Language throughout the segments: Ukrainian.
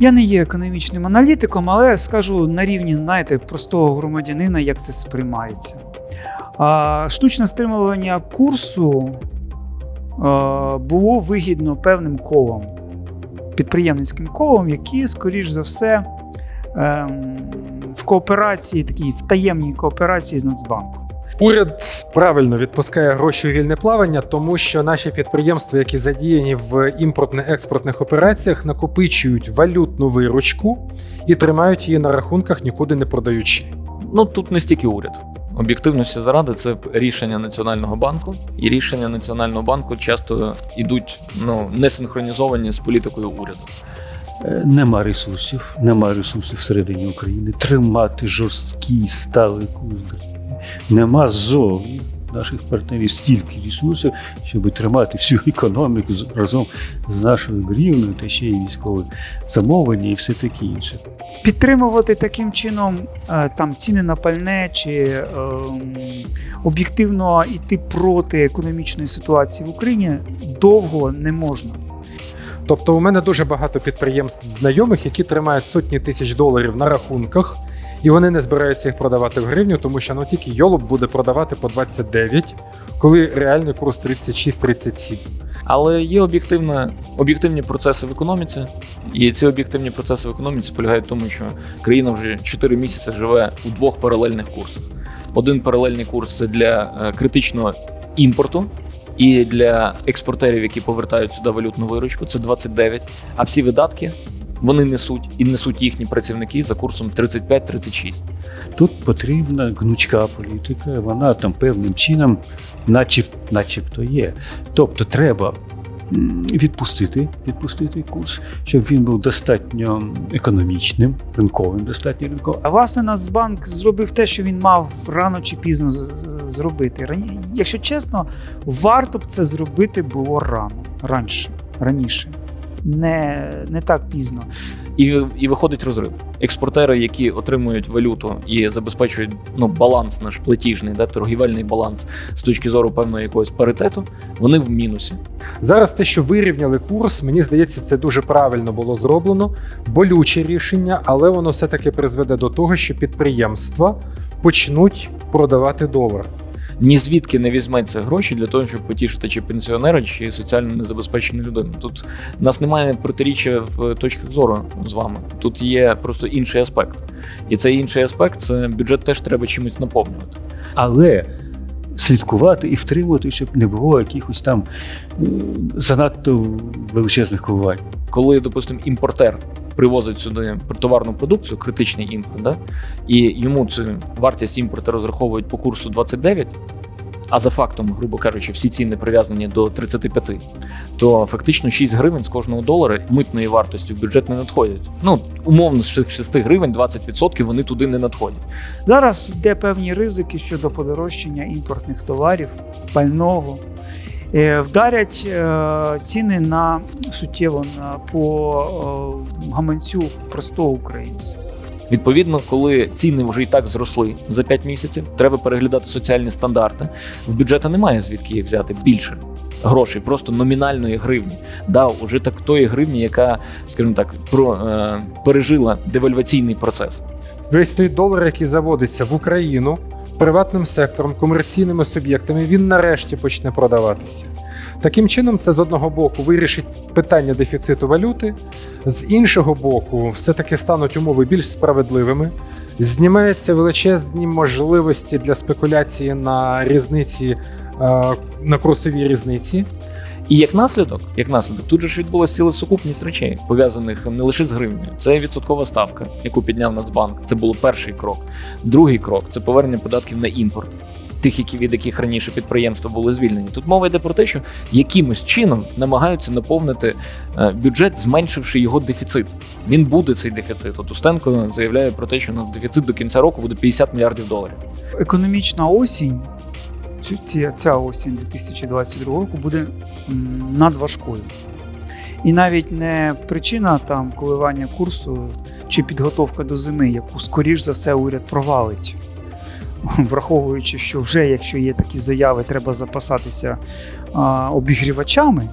Я не є економічним аналітиком, але скажу на рівні знаєте, простого громадянина, як це сприймається. А, штучне стримування курсу було вигідно певним колом, підприємницьким колом, які, скоріш за все, ем, в кооперації, такій в таємній кооперації з Нацбанком. Уряд правильно відпускає гроші у вільне плавання, тому що наші підприємства, які задіяні в імпортно-експортних операціях, накопичують валютну виручку і тримають її на рахунках, нікуди не продаючи. Ну тут не стільки уряд. Об'єктивності заради це рішення Національного банку, і рішення Національного банку часто йдуть ну, не синхронізовані з політикою уряду. Е, Нема ресурсів, нема ресурсів всередині України тримати жорсткий сталий курс. Нема ззовні наших партнерів стільки ресурсів, щоб тримати всю економіку з- разом з нашою гривною та ще й військове замовлення і все таке інше. Підтримувати таким чином е, там ціни на пальне чи ем, об'єктивно йти проти економічної ситуації в Україні довго не можна. Тобто, у мене дуже багато підприємств знайомих, які тримають сотні тисяч доларів на рахунках, і вони не збираються їх продавати в гривню, тому що ну тільки Йолоп буде продавати по 29, коли реальний курс 36-37. Але є об'єктивна, об'єктивні процеси в економіці, і ці об'єктивні процеси в економіці полягають в тому, що країна вже 4 місяці живе у двох паралельних курсах. Один паралельний курс це для е, критичного імпорту і для експортерів, які повертають сюди валютну виручку, це 29. А всі видатки вони несуть і несуть їхні працівники за курсом 35-36. Тут потрібна гнучка політика, вона там певним чином, начеб, начебто є. Тобто треба відпустити, відпустити курс, щоб він був достатньо економічним, ринковим, достатньо ринковим. А власне Нацбанк зробив те, що він мав рано чи пізно зробити. Рані- Якщо чесно, варто б це зробити було рано, раніше, раніше. Не, не так пізно. І, і виходить розрив. Експортери, які отримують валюту і забезпечують ну, баланс наш платіжний, да, торгівельний баланс з точки зору певного якогось паритету, вони в мінусі. Зараз те, що вирівняли курс, мені здається, це дуже правильно було зроблено. Болюче рішення, але воно все-таки призведе до того, що підприємства почнуть продавати долар. Ні звідки не візьметься гроші для того, щоб потішити чи пенсіонера, чи соціально незабезпечену людину. Тут у нас немає протиріччя в точках зору з вами. Тут є просто інший аспект. І цей інший аспект це бюджет теж треба чимось наповнювати. Але слідкувати і втримувати, щоб не було якихось там занадто величезних коливань. коли, допустимо, імпортер привозить сюди товарну продукцію, критичний імпорт, да, і йому цю вартість імпорту розраховують по курсу 29, а за фактом, грубо кажучи, всі ціни прив'язані до 35, то фактично 6 гривень з кожного долара митної вартості в бюджет не надходять. Ну, умовно, з 6 гривень 20% вони туди не надходять. Зараз йде певні ризики щодо подорожчання імпортних товарів, пального. Е, Вдарять е, ціни на суттєво на, по е, гаманцю простого українця. Відповідно, коли ціни вже і так зросли за 5 місяців, треба переглядати соціальні стандарти. В бюджету немає звідки їх взяти більше грошей, просто номінальної гривні. Да, уже так тої гривні, яка, скажімо так, про, е, пережила девальваційний процес. Весь той долар, який заводиться в Україну приватним сектором, комерційними суб'єктами, він нарешті почне продаватися. Таким чином, це з одного боку вирішить питання дефіциту валюти, з іншого боку, все-таки стануть умови більш справедливими. Знімаються величезні можливості для спекуляції на різниці, е, на курсовій різниці. І як наслідок, як наслідок, тут же ж відбулася ціла сукупність речей, пов'язаних не лише з гривнею. Це відсоткова ставка, яку підняв Нацбанк. Це було перший крок. Другий крок це повернення податків на імпорт. Тих, які від яких раніше підприємства були звільнені. Тут мова йде про те, що якимось чином намагаються наповнити е, бюджет, зменшивши його дефіцит. Він буде цей дефіцит. От Устенко заявляє про те, що ну, дефіцит до кінця року буде 50 мільярдів доларів. Економічна осінь, ці, ця осінь 2022 року буде надважкою. І навіть не причина там коливання курсу чи підготовка до зими, яку скоріш за все уряд провалить. Враховуючи, що вже якщо є такі заяви, треба запасатися а, обігрівачами,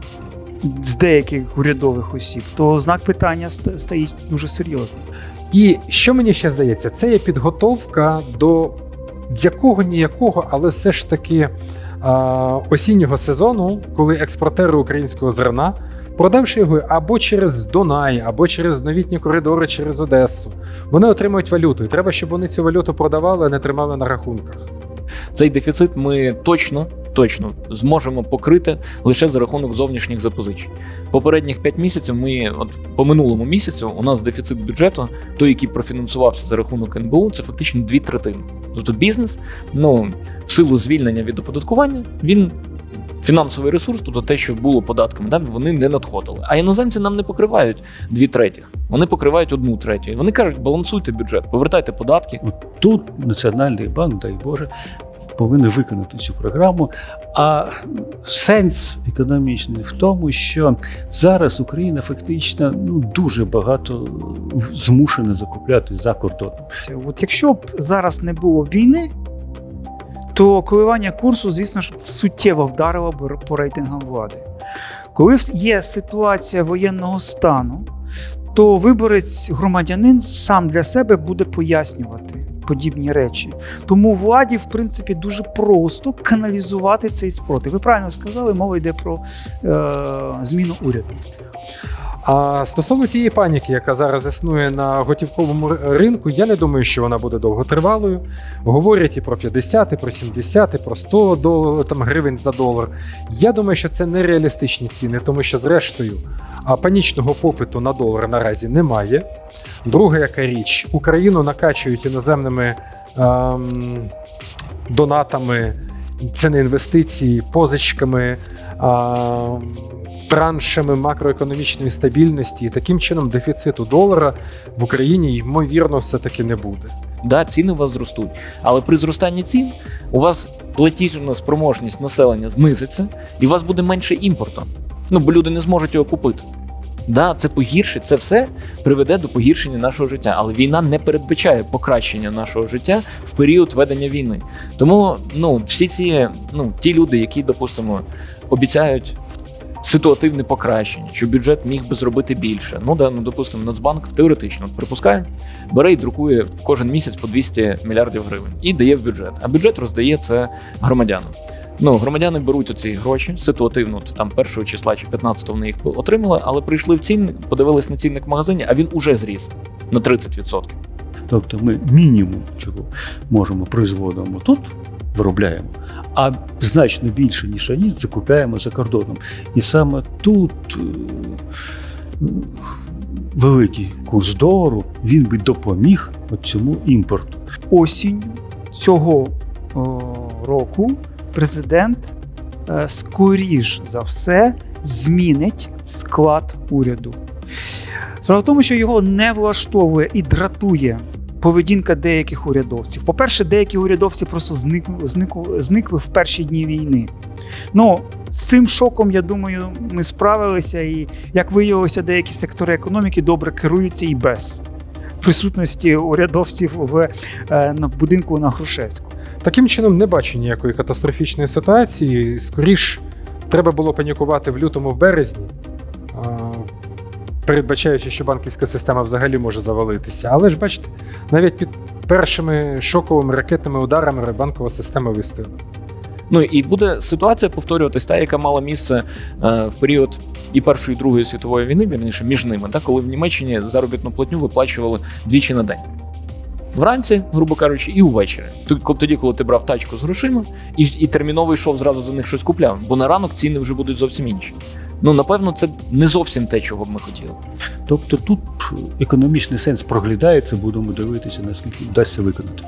з деяких урядових осіб, то знак питання ст- стоїть дуже серйозно. І що мені ще здається, це є підготовка до якого ніякого, але все ж таки а, осіннього сезону, коли експортери українського зерна, продавши його або через Дунай, або через новітні коридори, через Одесу, вони отримують валюту. І треба, щоб вони цю валюту продавали, а не тримали на рахунках. Цей дефіцит ми точно, точно зможемо покрити лише за рахунок зовнішніх запозичень. Попередніх 5 місяців ми, от по минулому місяцю, у нас дефіцит бюджету, той, який профінансувався за рахунок НБУ, це фактично дві третини. Тобто бізнес, ну в силу звільнення від оподаткування, він. Фінансовий ресурс, тобто те, що було податками, да, вони не надходили. А іноземці нам не покривають дві третіх, вони покривають одну третю. Вони кажуть, балансуйте бюджет, повертайте податки, тут Національний банк, дай Боже, повинен виконати цю програму. А сенс економічний в тому, що зараз Україна фактично ну, дуже багато змушена закупляти за кордоном. От якщо б зараз не було війни, то коливання курсу, звісно ж, суттєво вдарило б по рейтингам влади. Коли є ситуація воєнного стану, то виборець громадянин сам для себе буде пояснювати подібні речі. Тому владі, в принципі, дуже просто каналізувати цей спротив. Ви правильно сказали, мова йде про е, зміну уряду. А стосовно тієї паніки, яка зараз існує на готівковому ринку, я не думаю, що вона буде довготривалою. Говорять і про 50, і про 70, і про 100 дол... там, гривень за долар. Я думаю, що це нереалістичні ціни, тому що, зрештою, панічного попиту на долар наразі немає. Друга яка річ, Україну накачують іноземними ем, донатами, це не інвестиції, позичками. ем, траншами макроекономічної стабільності, і таким чином дефіциту долара в Україні ймовірно все-таки не буде. Да, ціни у вас зростуть, але при зростанні цін у вас платіжна спроможність населення знизиться, і у вас буде менше імпорту. Ну бо люди не зможуть його купити. Да, це погіршить, це все приведе до погіршення нашого життя. Але війна не передбачає покращення нашого життя в період ведення війни. Тому ну, всі ці ну, ті люди, які, допустимо, обіцяють ситуативне покращення, що бюджет міг би зробити більше. Ну да, ну допустимо, Нацбанк теоретично припускає, бере і друкує в кожен місяць по 200 мільярдів гривень і дає в бюджет. А бюджет роздає це громадянам. Ну, громадяни беруть оці гроші ситуативно, там першого числа чи 15 вони їх отримали, але прийшли в цінник, подивились на цінник в магазині, а він уже зріс на 30%. Тобто ми мінімум, чого можемо производимо тут, виробляємо, а значно більше, ніж раніше, закупляємо за кордоном. І саме тут е, великий курс долару він би допоміг цьому імпорту. осінню цього року президент е, скоріш за все змінить склад уряду. Справа в тому, що його не влаштовує і дратує поведінка деяких урядовців. По-перше, деякі урядовці просто зникли, зникли, зникли в перші дні війни. Ну, з цим шоком, я думаю, ми справилися, і як виявилося, деякі сектори економіки добре керуються і без присутності урядовців в, е, в будинку на Грушевську. Таким чином, не бачу ніякої катастрофічної ситуації. Скоріш, треба було панікувати в лютому, в березні, передбачаючи, що банківська система взагалі може завалитися. Але ж бачите, навіть під першими шоковими ракетними ударами банкова система вистояла. Ну і буде ситуація повторюватись, та, яка мала місце е, в період і Першої і Другої світової війни, вірніше, між ними, та, коли в Німеччині заробітну платню виплачували двічі на день. Вранці, грубо кажучи, і увечері. Т- Тоді, коли ти брав тачку з грошима і, і терміново йшов зразу за них щось купляв, бо на ранок ціни вже будуть зовсім інші. Ну, напевно, це не зовсім те, чого б ми хотіли. Тобто тут економічний сенс проглядається, будемо дивитися, наскільки вдасться виконати.